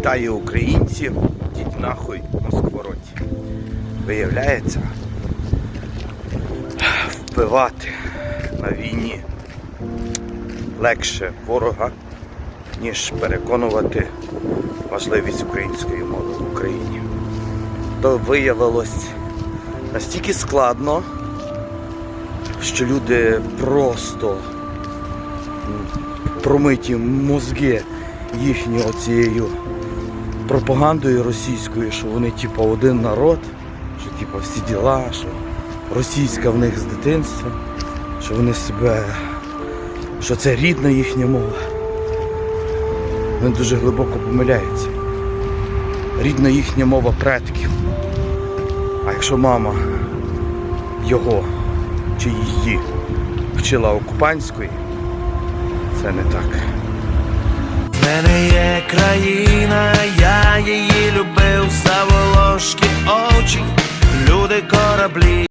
Вітаю українці, йдіть нахуй москвороті. Виявляється, вбивати на війні легше ворога, ніж переконувати важливість української мови в Україні. То виявилось настільки складно, що люди просто промиті мозги їхньою оцією пропагандою російською, що вони типу один народ, що типу всі діла, що російська в них з дитинства, що вони себе, що це рідна їхня мова. Вони дуже глибоко помиляються. Рідна їхня мова предків. А якщо мама його чи її вчила окупанської, це не так. В мене є країна, я її любив,